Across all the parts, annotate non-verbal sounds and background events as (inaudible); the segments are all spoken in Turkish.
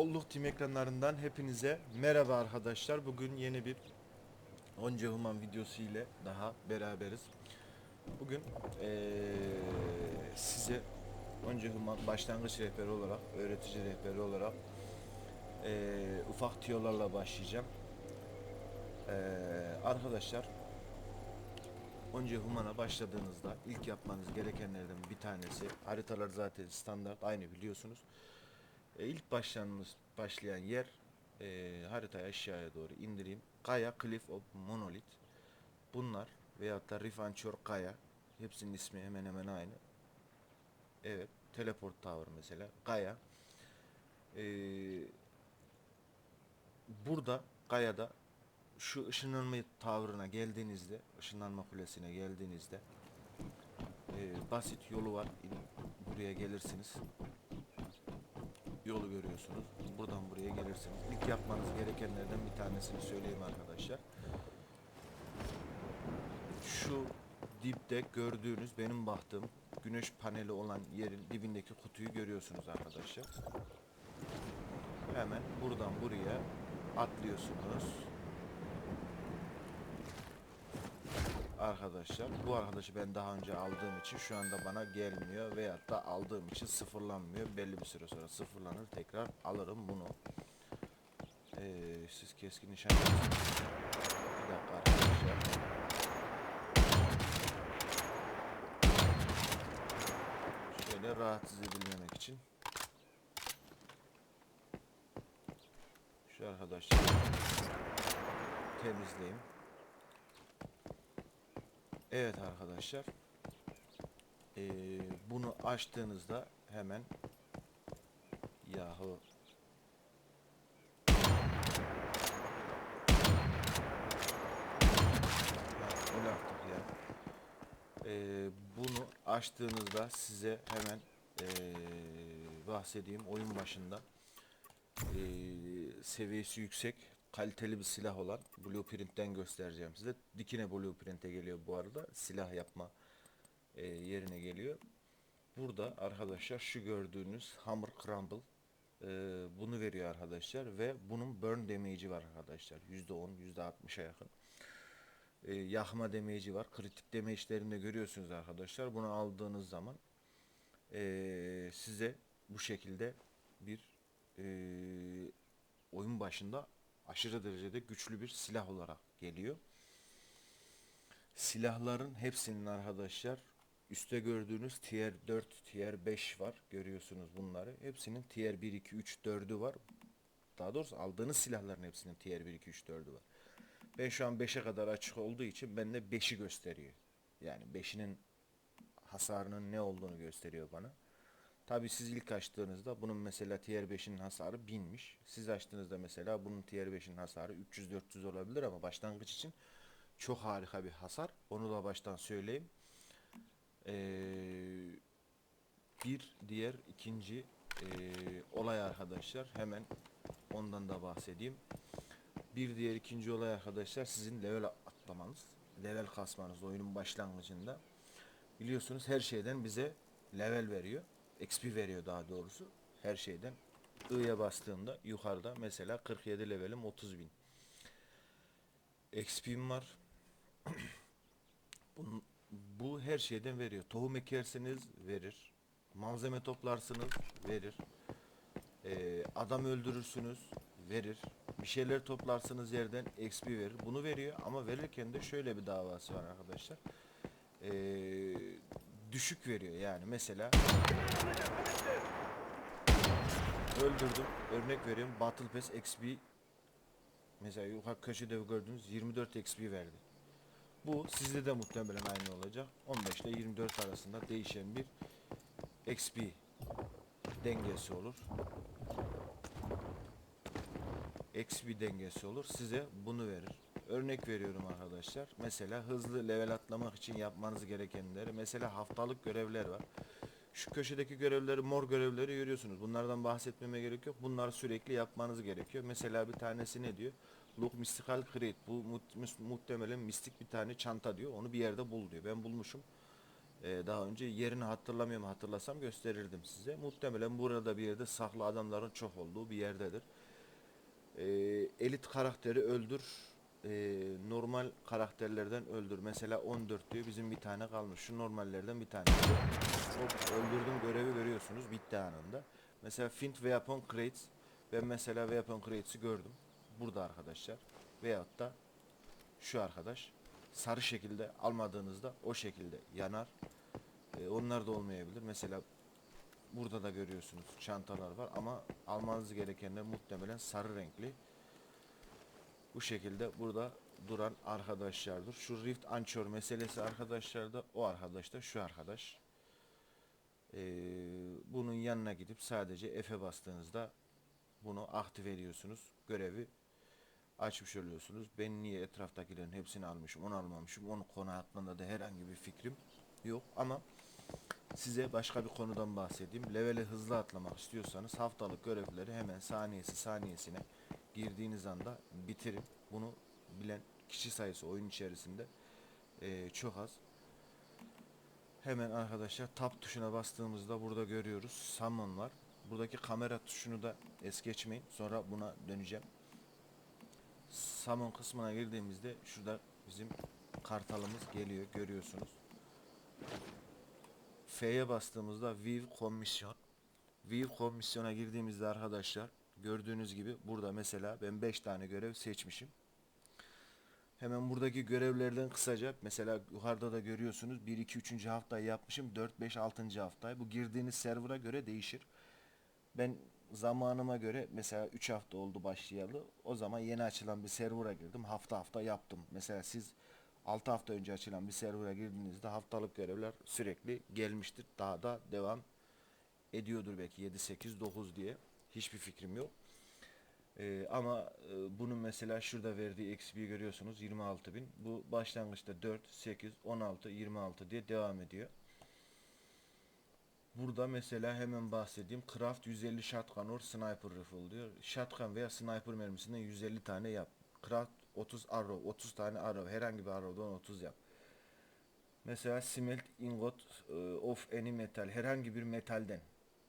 Kolluk Team ekranlarından hepinize merhaba arkadaşlar. Bugün yeni bir Onca Human videosu ile daha beraberiz. Bugün eee, size Onca Human başlangıç rehberi olarak, öğretici rehberi olarak eee, ufak tiyolarla başlayacağım. Eee, arkadaşlar Onca Human'a başladığınızda ilk yapmanız gerekenlerden bir tanesi haritalar zaten standart aynı biliyorsunuz. E, ilk başlanmış başlayan yer e, haritayı aşağıya doğru indireyim. Kaya Cliff of Monolith. Bunlar veyahut da Rifanchor Kaya. Hepsinin ismi hemen hemen aynı. Evet. Teleport Tower mesela. Kaya. E, burada Kaya'da şu ışınlanma tavrına geldiğinizde, ışınlanma kulesine geldiğinizde e, basit yolu var. Buraya gelirsiniz yolu görüyorsunuz. Buradan buraya gelirsiniz. İlk yapmanız gerekenlerden bir tanesini söyleyeyim arkadaşlar. Şu dipte gördüğünüz benim baktığım güneş paneli olan yerin dibindeki kutuyu görüyorsunuz arkadaşlar. Hemen buradan buraya atlıyorsunuz. Arkadaşlar bu arkadaşı ben daha önce aldığım için şu anda bana gelmiyor veyahut da aldığım için sıfırlanmıyor. Belli bir süre sonra sıfırlanır tekrar alırım bunu. Ee, siz keskin nişan Bir dakika arkadaşlar. Şöyle rahatsız edilmemek için. Şu arkadaşlar temizleyeyim. Evet arkadaşlar. Ee, bunu açtığınızda hemen yahu. Ee, bunu açtığınızda size hemen ee, bahsedeyim oyun başında ee, seviyesi yüksek kaliteli bir silah olan blueprint'ten göstereceğim size. Dikine blueprint'e geliyor bu arada. Silah yapma e, yerine geliyor. Burada arkadaşlar şu gördüğünüz Hammer Crumble e, bunu veriyor arkadaşlar ve bunun burn damage'i var arkadaşlar. %10 %60'a yakın. E, yakma damage'i var. Kritik damage'lerini de görüyorsunuz arkadaşlar. Bunu aldığınız zaman e, size bu şekilde bir e, oyun başında aşırı derecede güçlü bir silah olarak geliyor. Silahların hepsinin arkadaşlar üstte gördüğünüz tier 4, tier 5 var. Görüyorsunuz bunları. Hepsinin tier 1, 2, 3, 4'ü var. Daha doğrusu aldığınız silahların hepsinin tier 1, 2, 3, 4'ü var. Ben şu an 5'e kadar açık olduğu için bende 5'i gösteriyor. Yani 5'inin hasarının ne olduğunu gösteriyor bana. Tabi siz ilk açtığınızda bunun mesela tier 5'in hasarı 1000'miş. Siz açtığınızda mesela bunun tier 5'in hasarı 300-400 olabilir ama başlangıç için çok harika bir hasar. Onu da baştan söyleyeyim. Ee, bir diğer ikinci ee, olay arkadaşlar hemen ondan da bahsedeyim. Bir diğer ikinci olay arkadaşlar sizin level atlamanız, level kasmanız oyunun başlangıcında. Biliyorsunuz her şeyden bize level veriyor. XP veriyor daha doğrusu. Her şeyden. I'ya bastığımda yukarıda mesela 47 levelim 30 bin. XP'm var. (clears throat) Bunun, bu her şeyden veriyor. Tohum ekerseniz verir. Malzeme toplarsınız verir. Ee, adam öldürürsünüz verir. Bir şeyler toplarsınız yerden XP verir. Bunu veriyor ama verirken de şöyle bir davası var arkadaşlar. Ee, düşük veriyor yani. Mesela öldürdüm. Örnek veriyorum Battle Pass XP mesela yukarı köşede gördüğünüz 24 XP verdi. Bu sizde de muhtemelen aynı olacak. 15 ile 24 arasında değişen bir XP dengesi olur. XP dengesi olur. Size bunu verir Örnek veriyorum arkadaşlar. Mesela hızlı level atlamak için yapmanız gerekenleri. Mesela haftalık görevler var. Şu köşedeki görevleri, mor görevleri görüyorsunuz. Bunlardan bahsetmeme gerek yok. Bunları sürekli yapmanız gerekiyor. Mesela bir tanesi ne diyor? Look Mystical Crate. Bu mu- mu- muhtemelen mistik bir tane çanta diyor. Onu bir yerde bul diyor. Ben bulmuşum. Ee, daha önce yerini hatırlamıyorum hatırlasam gösterirdim size. Muhtemelen burada bir yerde saklı adamların çok olduğu bir yerdedir. Ee, elit karakteri öldür. Ee, normal karakterlerden öldür. Mesela 14 diyor bizim bir tane kalmış. Şu normallerden bir tane. O öldürdüm görevi görüyorsunuz bitti anında. Mesela Find Weapon Crates. Ben mesela Weapon Crates'i gördüm. Burada arkadaşlar. Veyahut da şu arkadaş sarı şekilde almadığınızda o şekilde yanar. Ee, onlar da olmayabilir. Mesela burada da görüyorsunuz çantalar var ama almanız gerekenler muhtemelen sarı renkli. Bu şekilde burada duran arkadaşlardır. Şu Rift Anchor meselesi arkadaşlar da o arkadaş da şu arkadaş. Ee, bunun yanına gidip sadece F'e bastığınızda bunu aktive ediyorsunuz. Görevi açmış oluyorsunuz. Ben niye etraftakilerin hepsini almışım, onu almamışım, onun konu hakkında da herhangi bir fikrim yok ama size başka bir konudan bahsedeyim. Levele hızlı atlamak istiyorsanız haftalık görevleri hemen saniyesi saniyesine girdiğiniz anda bitirin. Bunu bilen kişi sayısı oyun içerisinde eee, çok az. Hemen arkadaşlar tab tuşuna bastığımızda burada görüyoruz. Summon var. Buradaki kamera tuşunu da es geçmeyin. Sonra buna döneceğim. Summon kısmına girdiğimizde şurada bizim kartalımız geliyor görüyorsunuz. F'ye bastığımızda View Komisyon. View Komisyon'a girdiğimizde arkadaşlar gördüğünüz gibi burada mesela ben 5 tane görev seçmişim. Hemen buradaki görevlerden kısaca mesela yukarıda da görüyorsunuz 1 2 3. haftayı yapmışım 4 5 6. haftayı. Bu girdiğiniz server'a göre değişir. Ben zamanıma göre mesela 3 hafta oldu başlayalı. O zaman yeni açılan bir server'a girdim. Hafta hafta yaptım. Mesela siz 6 hafta önce açılan bir server'a girdiğinizde haftalık görevler sürekli gelmiştir. Daha da devam ediyordur belki 7 8 9 diye. Hiçbir fikrim yok. Ee, ama e, bunun mesela şurada verdiği XP'yi görüyorsunuz 26.000. Bu başlangıçta 4, 8, 16, 26 diye devam ediyor. Burada mesela hemen bahsedeyim. Craft 150 shotgun or sniper rifle diyor. Shotgun veya sniper mermisinden 150 tane yap. Craft 30 arrow, 30 tane arrow. Herhangi bir arrow'dan 30 yap. Mesela smelt ingot e, of any metal. Herhangi bir metalden.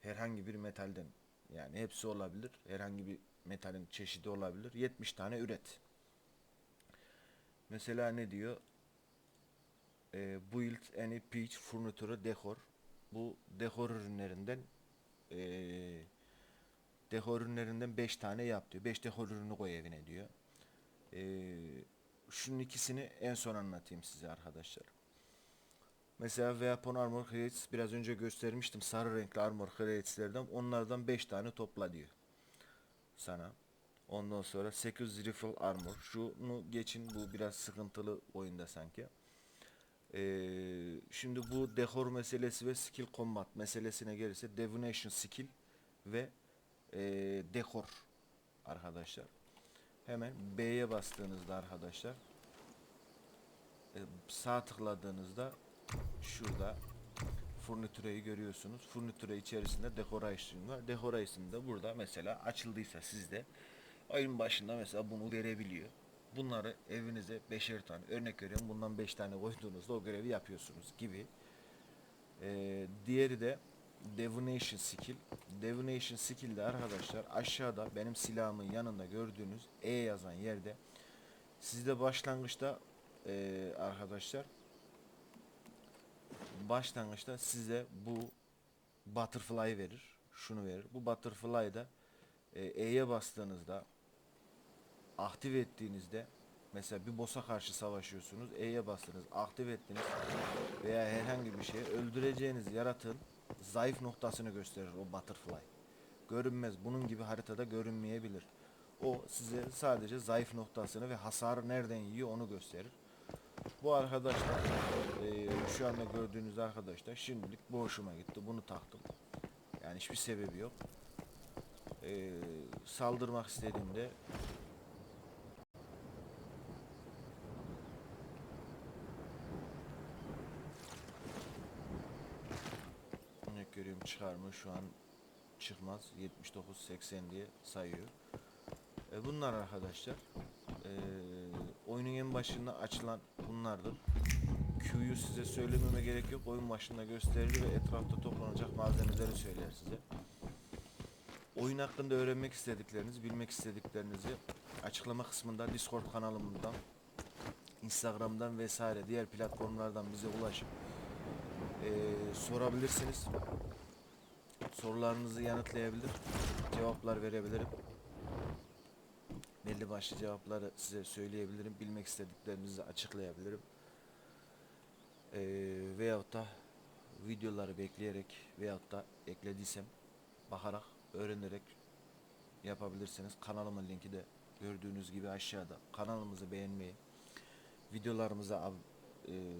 Herhangi bir metalden. Yani hepsi olabilir. Herhangi bir metalin çeşidi olabilir. 70 tane üret. Mesela ne diyor? E, build any peach furniture decor. Bu dekor ürünlerinden e, dekor ürünlerinden 5 tane yap diyor. 5 dekor ürünü koy evine diyor. E, şunun ikisini en son anlatayım size arkadaşlar. Mesela Weapon Armor Crates biraz önce göstermiştim. Sarı renkli Armor Crates'lerden onlardan 5 tane topla diyor. Sana. Ondan sonra 8 Rifle Armor. Şunu geçin bu biraz sıkıntılı oyunda sanki. Ee, şimdi bu dekor meselesi ve skill combat meselesine gelirse divination skill ve e, dekor arkadaşlar. Hemen B'ye bastığınızda arkadaşlar e, sağ tıkladığınızda şurada furnitüreyi görüyorsunuz. Furnitüre içerisinde decoration var. Decoration da burada mesela açıldıysa sizde ayın başında mesela bunu verebiliyor. Bunları evinize beşer tane örnek veriyorum bundan 5 tane koyduğunuzda o görevi yapıyorsunuz gibi. Ee, diğeri de Divination Skill. Divination Skill'de arkadaşlar aşağıda benim silahımın yanında gördüğünüz E yazan yerde sizde başlangıçta ee, arkadaşlar başlangıçta size bu butterfly verir. Şunu verir. Bu butterfly'da e, E'ye bastığınızda aktif ettiğinizde mesela bir boss'a karşı savaşıyorsunuz. E'ye bastınız, aktif ettiniz veya herhangi bir şey öldüreceğiniz yaratığın zayıf noktasını gösterir o butterfly. Görünmez. Bunun gibi haritada görünmeyebilir. O size sadece zayıf noktasını ve hasarı nereden yiyor onu gösterir. Bu arkadaşlar eee, şu anda gördüğünüz arkadaşlar şimdilik bu hoşuma gitti. Bunu taktım. Yani hiçbir sebebi yok. Eee, saldırmak istediğimde örnek görüyorum çıkar mı? Şu an çıkmaz. 79 80 diye sayıyor. E bunlar arkadaşlar. E, oyunun en başında açılan bunlardır. Q'yu size söylememe gerek yok. Oyun başında gösterir ve etrafta toplanacak malzemeleri söyler size. Oyun hakkında öğrenmek istediklerinizi, bilmek istediklerinizi açıklama kısmında Discord kanalımdan, Instagram'dan vesaire diğer platformlardan bize ulaşıp eee, sorabilirsiniz. Sorularınızı yanıtlayabilir, cevaplar verebilirim. Belli başlı cevapları size söyleyebilirim. Bilmek istediklerinizi açıklayabilirim. Eee veyahut da videoları bekleyerek veyahut da eklediysem bakarak, öğrenerek yapabilirsiniz. Kanalımın linki de gördüğünüz gibi aşağıda. Kanalımızı beğenmeyi, videolarımıza ab- eee,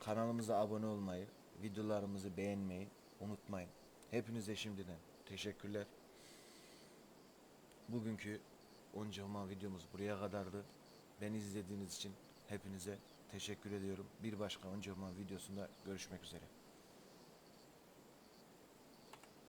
kanalımıza abone olmayı, videolarımızı beğenmeyi unutmayın. Hepinize şimdiden teşekkürler. Bugünkü Onca videomuz buraya kadardı. Beni izlediğiniz için hepinize teşekkür ediyorum. Bir başka Onca videosunda görüşmek üzere.